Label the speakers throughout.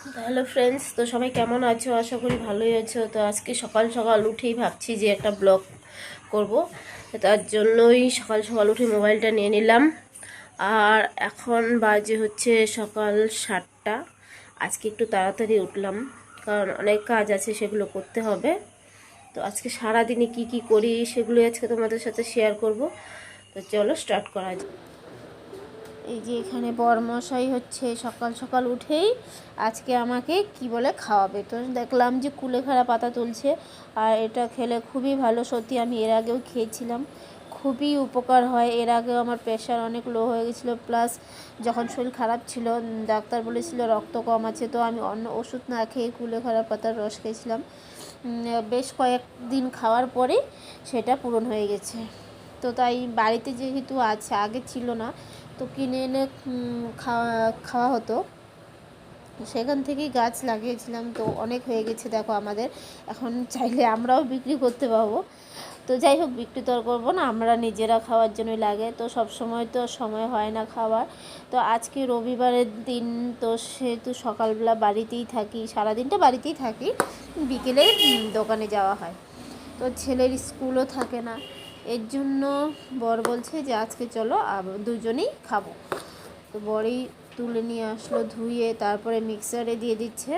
Speaker 1: Hello friends, তো সবাই কেমন আছো? আশা করি ভালোই আছো। তো আজকে সকাল সকাল উঠেই ভাবছি যে একটা ব্লগ করব। তার জন্যই সকাল সকাল উঠে মোবাইলটা নিয়ে নিলাম। আর এখন বাজে হচ্ছে সকাল সাতটা। আজকে একটু তাড়াতাড়ি উঠলাম, কারণ অনেক কাজ আছে, সেগুলো করতে হবে। তো আজকে সারাদিনে কি কি করি, সেগুলোই আজকে তোমাদের সাথে শেয়ার করব। তো চলো স্টার্ট করা যাক। এই যে এখানে বরমশাই হচ্ছে সকাল সকাল উঠেই আজকে আমাকে কি বলে খাওয়াবে। তো দেখলাম যে কুলেখাড়া পাতা তুলছে আর এটা খেলে খুবই ভালো। সত্যি আমি এর আগেও খেয়েছিলাম। খুবই উপকার হয়। এর আগেও আমার প্রেশার অনেক লো হয়ে গেছিল। প্লাস যখন শরীর খারাপ ছিল ডাক্তার বলেছিল রক্ত কম আছে। তো আমি অন্য ওষুধ না খেয়ে কুলেখাড়া পাতার রস খেয়েছিলাম। বেশ কয়েকদিন খাওয়ার পরে সেটা পূরণ হয়ে গেছে। তো তাই বাড়িতে যেহেতু আছে, আগে ছিল না তো কিনে এনে খাওয়া খাওয়া হতো। সেখান থেকেই গাছ লাগিয়েছিলাম। তো অনেক হয়ে গেছে দেখো আমাদের। এখন চাইলে আমরাও বিক্রি করতে পারব। তো যাই হোক, বিক্রি তো আর করব না। আমরা নিজেরা খাওয়ার জন্যই লাগে। তো সব সময় তো সময় হয় না খাওয়ার। তো আজকে রবিবারের দিন তো সেহেতু সকালবেলা বাড়িতেই থাকি। সারাদিনটা বাড়িতেই থাকি। বিকেলে দোকানে যাওয়া হয়। তো ছেলের স্কুলও থাকে না। এর জন্য বর বলছে যে, আজকে চলো দুজনেই খাব। তো বড়ই তুলে নিয়ে আসলো, ধুয়ে তারপরে মিক্সারে দিয়ে দিচ্ছে।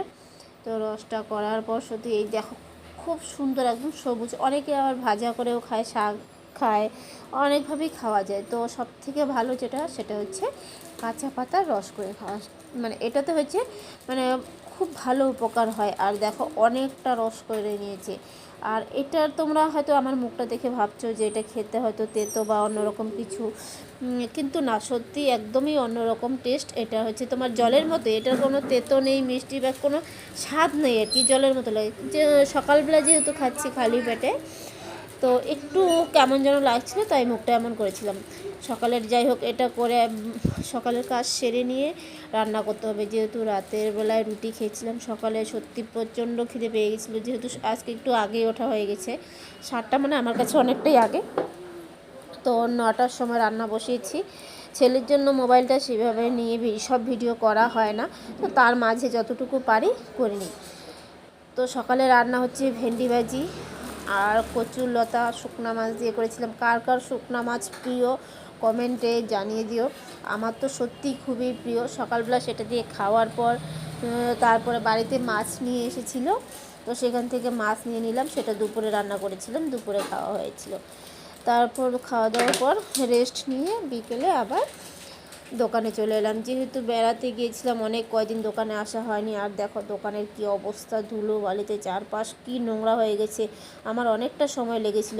Speaker 1: তো রসটা করার পর সত্যি এই দেখো, খুব সুন্দর একদম সবুজ। অনেকে আবার ভাজা করেও খায়, শাক খায়, অনেকভাবেই খাওয়া যায়। তো সব থেকে ভালো যেটা, সেটা হচ্ছে কাঁচা পাতার রস করে খাওয়া। মানে এটাতে হচ্ছে মানে খুব ভালো উপকার হয়। আর দেখো, অনেকটা রস করে নিয়েছে। আর এটার তোমরা হয়তো আমার মুখটা দেখে ভাবছ যে এটা খেতে হয়তো তেতো বা অন্যরকম কিছু। কিন্তু না, সত্যি একদমই অন্যরকম টেস্ট এটা হচ্ছে তোমার জলের মতো। এটার কোনো তেতো নেই, মিষ্টি বা কোনো স্বাদ নেই আর কি জলের মতো লাগে। যে সকালবেলা যেহেতু খাচ্ছি খালি পেটে, তো একটু কেমন যেন লাগছিল, তাই মুখটা এমন করেছিলাম। সকালের যাই হোক, এটা করে সকালের কাজ সেরে নিয়ে রান্না করতে হবে। যেহেতু রাতের বেলায় রুটি খেয়েছিলাম সকালে, সত্যি প্রচণ্ড খিদে পেয়ে গেছিল। যেহেতু আজকে একটু আগেই ওঠা হয়ে গেছে। সাতটা মানে আমার কাছে অনেকটাই আগে। তো নটার সময় রান্না বসিয়েছি। ছেলের জন্য মোবাইলটা সেভাবে নিয়ে সব ভিডিও করা হয় না। তো তার মাঝে যতটুকু পারি করে নিই। তো সকালে রান্না হচ্ছে ভেন্ডি ভাজি আর কচুর লতা, শুকনা মাছ দিয়ে করেছিলাম। কার কার শুকনা মাছ প্রিয় কমেন্টে জানিয়ে দিও। আমার তো সত্যিই খুবই প্রিয়। সকালবেলা সেটা দিয়ে খাওয়ার পর তারপরে বাড়িতে মাছ নিয়ে এসেছিল। তো সেখান থেকে মাছ নিয়ে নিলাম। সেটা দুপুরে রান্না করেছিলাম। দুপুরে খাওয়া হয়েছিল। তারপর খাওয়া দাওয়ার পর রেস্ট নিয়ে বিকেলে আবার দোকানে চলে এলাম। যেহেতু বেড়াতে গিয়েছিলাম, অনেক কয়দিন দোকানে আসা হয়নি। আর দেখো দোকানের কি অবস্থা। ধুলো, বালিতে চারপাশ কি নোংরা হয়ে গেছে। আমার অনেকটা সময় লেগেছিল।